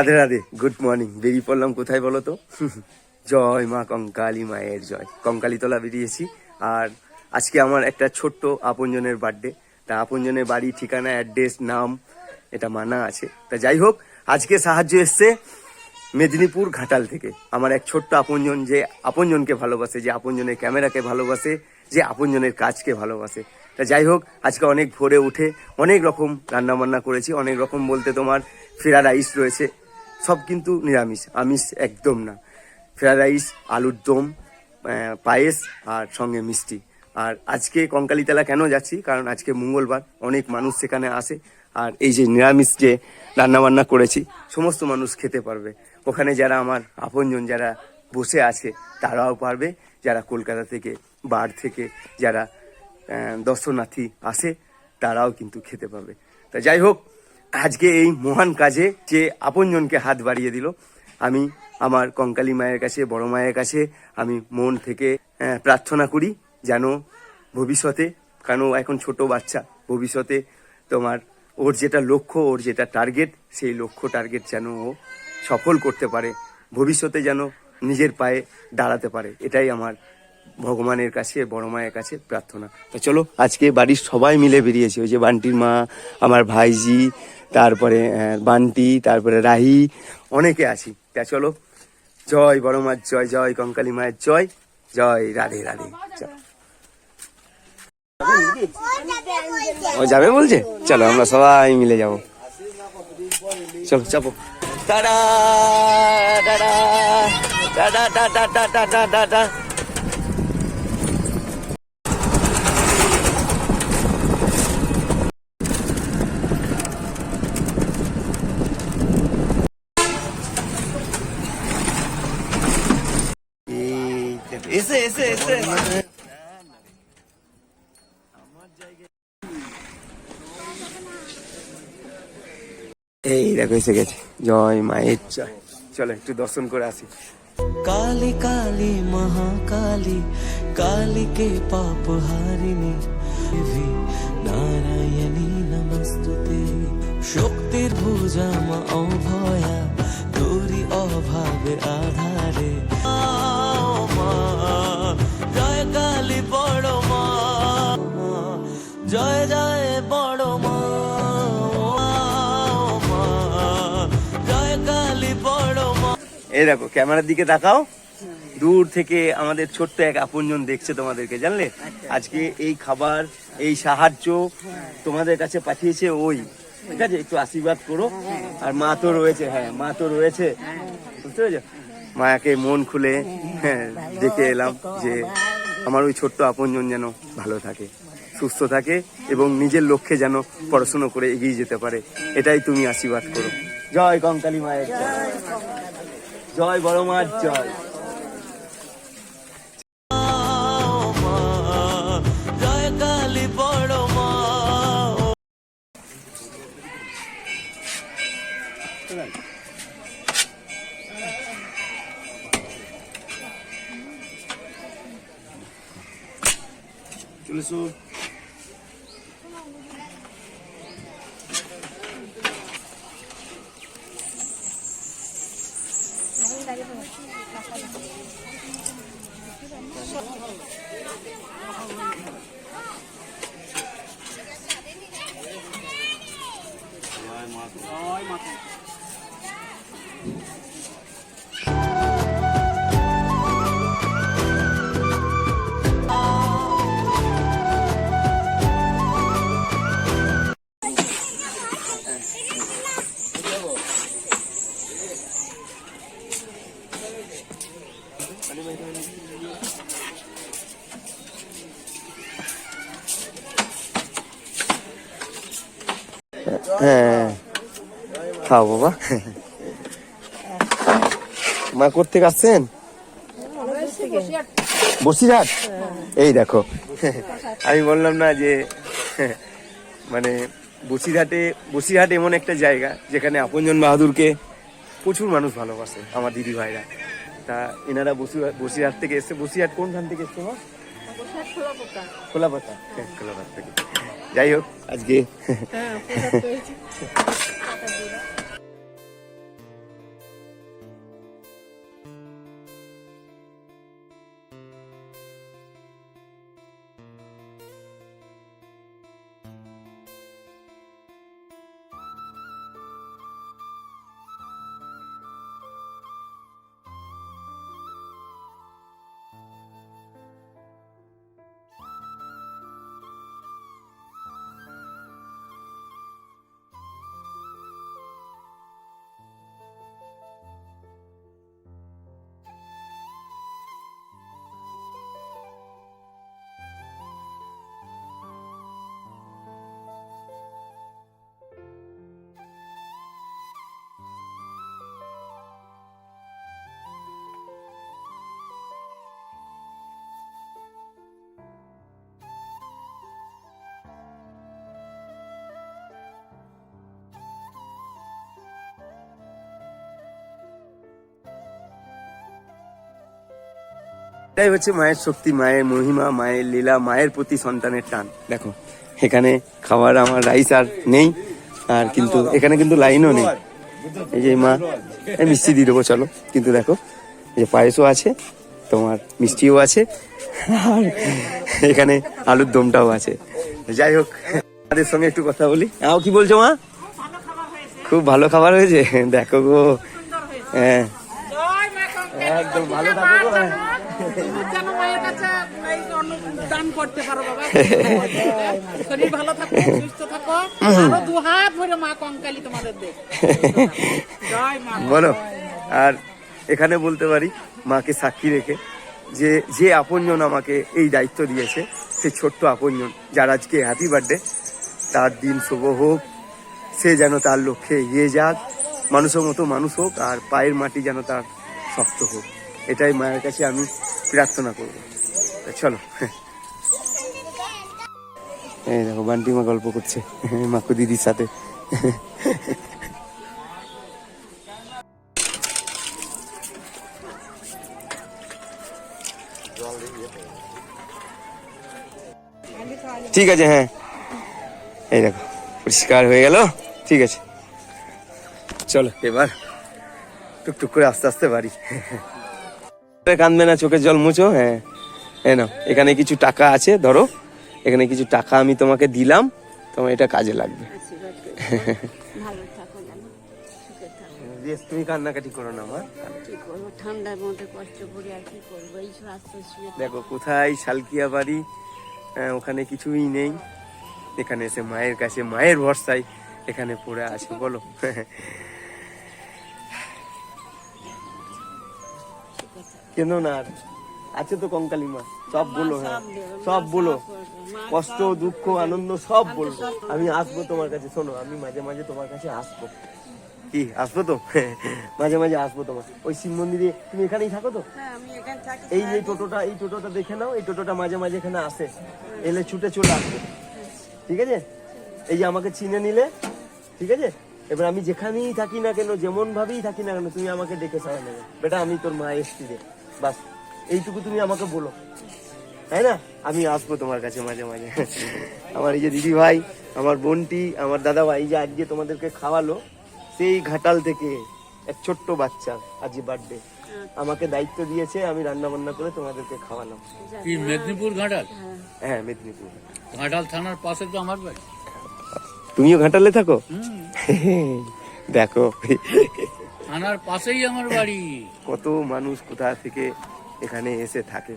Radhe Radhe good morning বেরিয়ে পড়লাম কোথায় বলো তো? জয় মা কঙ্কালী মায়ের জয়। কঙ্কালীতলা বেরিয়েছি। আর আজকে আমার একটা ছোট্ট আপনজনের বার্থডে তা আপনজনের বাড়ি ঠিকানা অ্যাড্রেস নাম, এটা মানা আছে। তা যাই হোক, আজকে সাহায্য এসছে মেদিনীপুর ঘাটাল থেকে। আমার এক ছোট্ট আপনজন যে আপনজনকে ভালোবাসে, যে আপনজনের ক্যামেরাকে ভালোবাসে, যে আপনজনের কাজকে ভালোবাসে। তা যাই হোক, আজকে অনেক ভোরে উঠে অনেক রকম রান্না বান্না করেছি। অনেক রকম বলতে তোমার ফেরা রাইস রয়েছে। সব কিন্তু নিরামিষ, আমিষ একদম না। ফ্রায়েড রাইস, আলুর দম পায়েস আর সঙ্গে মিষ্টি। আর আজকে কঙ্কালীতলা কেন যাচ্ছি? কারণ আজকে মঙ্গলবার, অনেক মানুষ সেখানে আসে। আর এই যে নিরামিষ যে রান্নাবান্না করেছি, সমস্ত মানুষ খেতে পারবে। ওখানে যারা আমার আপনজন যারা বসে আছে, তারাও পারবে। যারা কলকাতা থেকে, বার থেকে যারা দর্শনার্থী আসে, তারাও কিন্তু খেতে পাবে তা যাই হোক আজকে এই মহান কাজে যে আপনজনকে হাত বাড়িয়ে দিল, আমি আমার কঙ্কালী মায়ের কাছে, বড় মায়ের কাছে, আমি মন থেকে প্রার্থনা করি যেন ভবিষ্যতে ও এখন ছোট বাচ্চা, ভবিষ্যতে তোমার, ওর যেটা লক্ষ্য, ওর যেটা টার্গেট সেই লক্ষ্য টার্গেট যেন ও সফল করতে পারে, ভবিষ্যতে যেন নিজের পায়ে দাঁড়াতে পারে, এটাই আমার ভগবানের কাছে, বড় মায়ের কাছে প্রার্থনা। তো চলো, আজকে বাড়ির সবাই মিলে বেরিয়েছি, ওই যে বান্টির মা, আমার ভাইজি তারপরে বান্টি, তারপরে রাহি, অনেকে আছি। তা চলো, জয় বড় মার জয় জয় কঙ্কালী মায়ের, জয় জয় রাধে রাধে। ও যাবে বলছে? চলো, আমরা সবাই মিলে যাব। চলো, চাপো। Tata tata tata tata tata tata tata এই দেখো, এসে এসে এসে। এই দেখো, এসে গেছে। জয় মায়ের জয় চলো, একটু দর্শন করে আসি। কালী কালী, মহাকালী পাপ হারিণী নারায়ণী, নমস্তুতে। শক্তির পূজা মা অভয়া তোরি অভাবে আধা জয় জয় বড় মা জয় কালী বড় মা। এই দেখো ক্যামেরার দিকে তাকাও। দূর থেকে আমাদের ছোট্ট এক আপনজন দেখছে তোমাদেরকে জানলে? আজকে এই খাবার এই সাহায্য তোমাদের কাছে পাঠিয়েছে ওই। ঠিক আছে? একটু আশীর্বাদ করো। আর মা তো রয়েছে হ্যাঁ মা তো রয়েছে। বুঝতে পেরেছ? মায়াকে মন খুলে হ্যাঁ দেখে এলাম যে আমার ওই ছোট্ট আপনজন যেন ভালো থাকে। সুস্থ থাকে এবং নিজের লক্ষ্যে যেন পড়াশুনো করে এগিয়ে যেতে পারে। এটাই তুমি আশীর্বাদ করো। জয় কঙ্কালী মায়ের জয়। বড় মার জয়। মা, জয় কালী হ্যাঁ খাও বাবা। মা কোথেকে আসছেন? বসিরহাট? এই দেখো, আমি বললাম না যে মানে বসিরহাটে, বসিরহাট এমন একটা জায়গা যেখানে আপনজন বাহাদুরকে প্রচুর মানুষ ভালোবাসে, আমার দিদি ভাইরা তা এনারা বসিরহাট বসিরহাট থেকে এসছে। বসিরহাট কোনখান থেকে এসছে মা? খোলাপাতা হ্যাঁ, খোলাপাতা থেকে। যাই হোক আজকে এটাই হচ্ছে মায়ের শক্তি মায়ের মহিমা মায়ের লীলা মায়ের প্রতি সন্তানের টান। দেখো এখানে খাবার আমার রাইস আর নেই আর কিন্তু এখানে কিন্তু লাইনও নেই। এই যে মা মিষ্টি দিয়ে দেবো চলো। কিন্তু দেখো এই যে পায়েসও আছে তোমার মিষ্টিও আছে আর এখানে আলুর দমটাও আছে। যাই হোক তাদের সঙ্গে একটু কথা বলি। আও কি বলছো মা? খুব ভালো খাবার হয়েছে। দেখো গো। হ্যাঁ। একদম ভালো থাকো গো। হ্যাঁ। যেন মায়ের কাছে এই অন্ন দান করতে পারো বাবা। শরীর ভালো থাকো সুস্থ থাকো। আরও দু হাত ভরে মা কঙ্কালি তোমাদের দেখ। জয় মা বলো আর এখানে বলতে পারি মাকে সাক্ষী রেখে যে যে আপনজন আমাকে এই দায়িত্ব দিয়েছে সে ছোট্ট আপনজন যার আজকে হ্যাপি বার্থডে তার দিন শুভ হোক সে যেন তার লক্ষ্যে এগিয়ে যাক মানুষের মতো মানুষ হোক আর পায়ের মাটি যেন তার শক্ত হোক। এটাই মায়ের কাছে আমি প্রার্থনা করব। চলো। এই দেখো, বান্টি মা গল্প করছে। মাকু দিদির সাথে। ঠিক আছে হ্যাঁ। এই দেখো, পরিষ্কার হয়ে গেল। ঠিক আছে। চলো, এবার টুকটুক করে আস্তে আস্তে বাড়ি। কাঁদবে না চোখের জল মুছো হ্যাঁ। হ্যাঁ নাও এখানে কিছু টাকা আছে ধরো। এখানে কিছু টাকা আমি তোমাকে দিলাম তোমার এটা কাজে লাগবে। তুমি কান্নাকাটি করো না আমার ঠান্ডার মধ্যে কষ্ট করে আর কি করব? এই দেখো কোথায় শালকিয়া বাড়ি? ওখানে কিছুই নেই। এখানে এসে মায়ের কাছে মায়ের ভরসায় এখানে পড়ে আছে বলো। কেন না? আর আছে তো কঙ্কালি মা সব বলো হ্যাঁ। সব বলো। কষ্ট দুঃখ আনন্দ সব বলো। আমি আসব তোমার কাছে শোনো আমি মাঝে মাঝে তোমার কাছে আসব। কি আসব তো? মাঝে মাঝে আসব তোমার। ওই শিব মন্দিরে তুমি এখানেই থাকো তো? হ্যাঁ এই যে টোটোটা এই টোটোটা দেখে নাও এই টোটোটা মাঝে মাঝে এখানে আসে। এলে ছুটে চলে আসবে। ঠিক আছে? এই যে আমাকে চিনে নিলে ঠিক আছে? এবার আমি যেখানেই থাকি না কেন যেমন ভাবেই থাকি না কেন তুমি আমাকে ডেকে সারা নেবে বেটা আমি তোর মা এসছি রে। বাস এইটুকু তুমি আমাকে বলো। তাই না? আমি আসব তোমার কাছে মাঝে মাঝে। আমার এই যে দিদি ভাই আমার বোনটি আমার দাদা ভাই যে আজকে তোমাদেরকে খাওয়ালো সেই ঘাটাল থেকে এক ছোট্ট বাচ্চা আজ বার্থডে আমাকে দায়িত্ব দিয়েছে আমি রান্না বান্না করে তোমাদেরকে খাওয়ালাম। কি মেদিনীপুর ঘাটাল? হ্যাঁ মেদিনীপুর ঘাটাল। থানার পাশে তো আমার বাড়ি। তুমিও ঘাটালে থাকো? দেখো থানার পাশেই আমার বাড়ি। কত মানুষ কোথা থেকে এখানে এসে থাকে।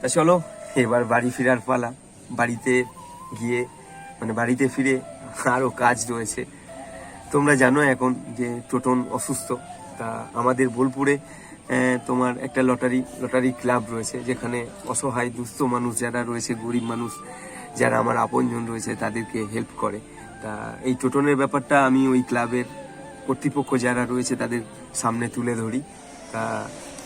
তা চলো, এবার বাড়ি ফেরার পালা। বাড়িতে গিয়ে মানে বাড়িতে ফিরে আরও কাজ রয়েছে। তোমরা জানো এখন যে টোটন অসুস্থ। তা আমাদের বোলপুরে তোমার একটা লটারি লটারি ক্লাব রয়েছে, যেখানে অসহায়, দুস্থ মানুষ যারা রয়েছে, গরিব মানুষ যারা আমার আপনজন রয়েছে, তাদেরকে হেল্প করে। তা এই টোটনের ব্যাপারটা আমি ওই ক্লাবের কর্তৃপক্ষ যারা রয়েছে তাদের সামনে তুলে ধরি। তা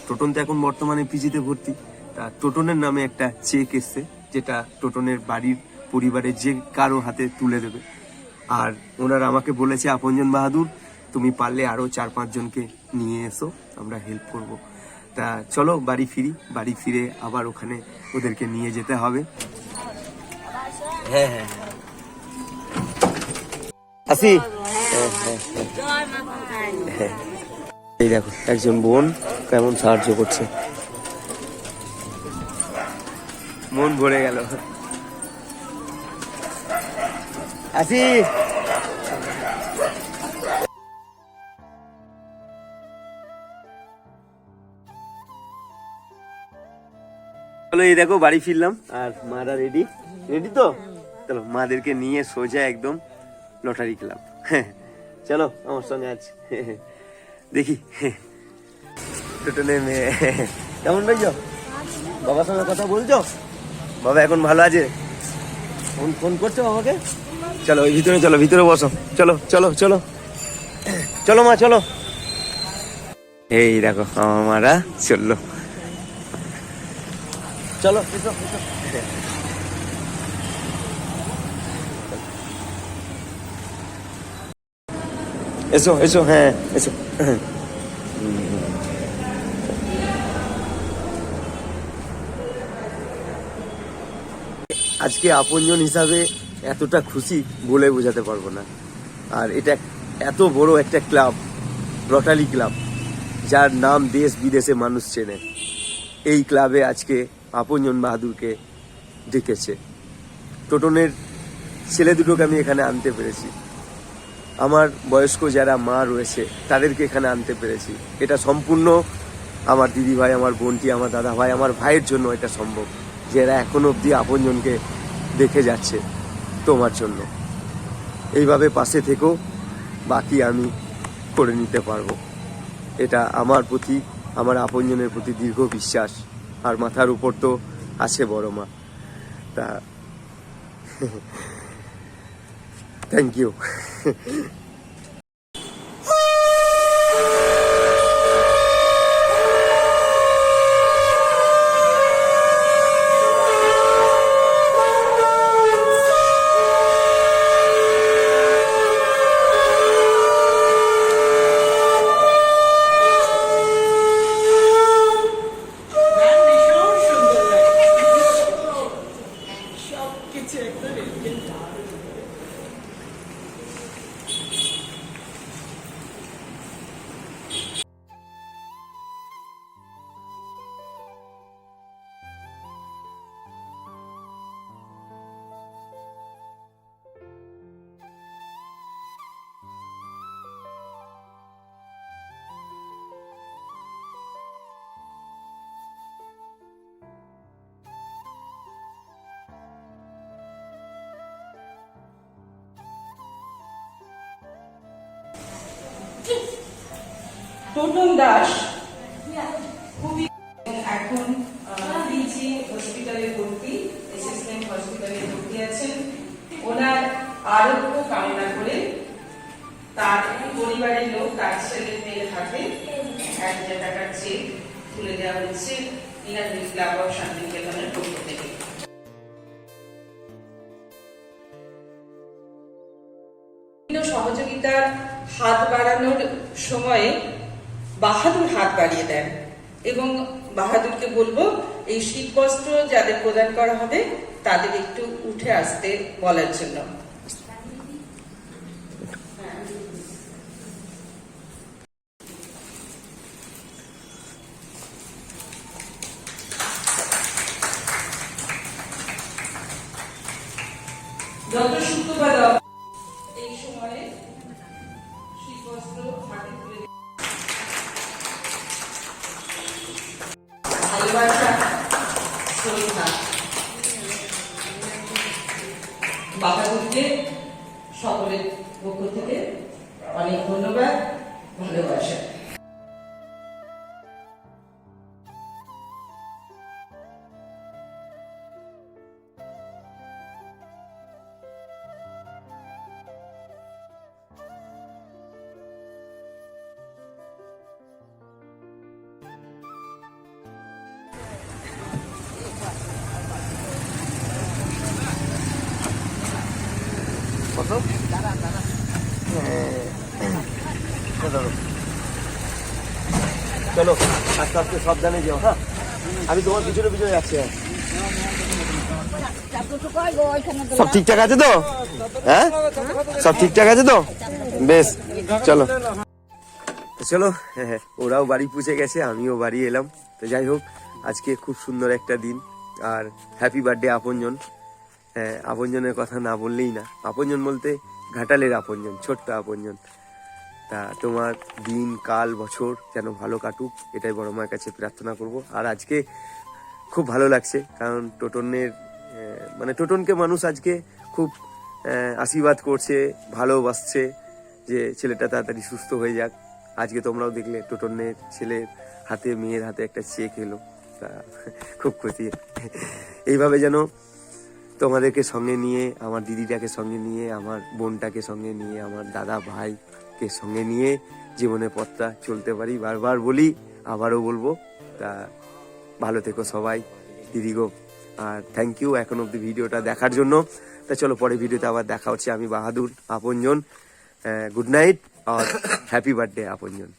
টোটন তো এখন বর্তমানে পিজিতে ভর্তি। তা টোটনের নামে একটা চেক এসছে, যেটা টোটনের বাড়ির পরিবারের যে কারও হাতে তুলে দেবে। আর ওনারা আমাকে বলেছে, আপনজন বাহাদুর, তুমি পারলে আরও চার পাঁচ জনকে নিয়ে এসো, আমরা হেল্প করব। তা চলো বাড়ি ফিরি, বাড়ি ফিরে আবার ওখানে ওদেরকে নিয়ে যেতে হবে। হ্যাঁ হ্যাঁ। আসি? এই দেখো, একজন বোন কেমন সাহায্য করছে। মন ভরে গেল। আসি। চলো এই দেখো, বাড়ি ফিরলাম, আর মারা রেডি। রেডি তো? চলো, মাদেরকে নিয়ে সোজা একদম লটারি ক্লাব। চলো, আমার সঙ্গে আজ। দেখি। টোটনে মেয়ে। কেমন রয়েছ বাবার সঙ্গে কথা বলছো? বাবা এখন ভালো আছে? ফোন ফোন করছ আমাকে চলো, ওই ভিতরে, চলো, ভিতরে বসো। চলো চলো চলো। চলো মা, চলো। এই দেখো, আমার মারা চলল। চলো এসো এসো হ্যাঁ এসো আজকে আপনজন হিসাবে এতটা খুশি বলে বোঝাতে পারব না। আর এটা এত বড় একটা ক্লাব রটালি ক্লাব, যার নাম দেশ বিদেশে মানুষ চেনে। এই ক্লাবে আজকে আপনজন বাহাদুরকে ডেকেছে। টোটনের ছেলে দুটোকে আমি এখানে আনতে পেরেছি। আমার বয়স্ক যারা মা রয়েছে, তাদেরকে এখানে আনতে পেরেছি। এটা সম্পূর্ণ আমার দিদি ভাই, আমার বোনটি, আমার দাদা ভাই, আমার ভাইয়ের জন্য এটা সম্ভব, যে এরা এখনও অবধি আপনজনকে দেখে যাচ্ছে তোমার জন্য। এইভাবে পাশে থেকেও বাকি আমি করে নিতে পারব। এটা আমার প্রতি, আমার আপনজনের প্রতি দীর্ঘ বিশ্বাস, আর মাথার উপর তো আছে বড় মা। তা থ্যাংক ইউ টোটন দাস, খুবই এখন হসপিটালে ভর্তি এসএসএম হসপিটালে ভর্তি আছেন। ওনার আরোগ্য কামনা করে তার পরিবারের লোক, তার ছেলে মেয়ের হাতে এক হাজার টাকার চেক তুলে দেওয়া হচ্ছে ইনাদি ক্লাব অফ শান্তিনিকেতনের পক্ষ থেকে। সহযোগিতার হাত বাড়ানোর সময়ে বাহাদুর হাত বাড়িয়ে দেন। এবং বাহাদুরকে বলব, এই শীতবস্ত্র যাদের প্রদান করা হবে, তাদের একটু উঠে আসতে বলার জন্য। ভালোবাসা শ্রদ্ধা বাহাদুরকে সকলের পক্ষ থেকে অনেক ধন্যবাদ ভালোবাসা। চলো আস্তে আস্তে সাবধানে যাও হ্যাঁ? আমি তোমার পিছনে পিছনে যাচ্ছি হ্যাঁ। সব ঠিকঠাক আছে তো? হ্যাঁ? সব ঠিকঠাক আছে তো? বেশ চলো। চলো হ্যাঁ, হ্যাঁ, ওরাও বাড়ি পুষে গেছে আমিও বাড়ি এলাম। তো যাই হোক আজকে খুব সুন্দর একটা দিন। আর হ্যাপি বার্থডে আপনজন। আপনজনের কথা না বললেই না। আপনজন বলতে ঘাটালের আপনজন, ছোট্ট আপনজন। তা তোমার দিন, কাল, বছর যেন ভালো কাটুক, এটাই বড় মায়ের কাছে প্রার্থনা করব। আর আজকে খুব ভালো লাগছে, কারণ টোটনের মানে টোটনকে মানুষ আজকে খুব আশীর্বাদ করছে, ভালোবাসছে যে ছেলেটা তাড়াতাড়ি সুস্থ হয়ে যাক। আজকে তোমরাও দেখলে টোটনের ছেলের হাতে, মেয়ের হাতে একটা চেক এলো। তা খুব খুশি। এইভাবে যেন তোমাদেরকে সঙ্গে নিয়ে, আমার দিদিটাকে সঙ্গে নিয়ে, আমার বোনটাকে সঙ্গে নিয়ে, আমার দাদা ভাইকে সঙ্গে নিয়ে জীবনের পথটা চলতে পারি। বারবার বলি, আবারও বলব, তা ভালো থেকো সবাই, দিদি গো। আর থ্যাংক ইউ এখন অব্দি ভিডিওটা দেখার জন্য। তা চলো পরে ভিডিওতে আবার দেখা হচ্ছে আমি বাহাদুর আপনজন। গুড নাইট আর হ্যাপি বার্থডে আপনজন।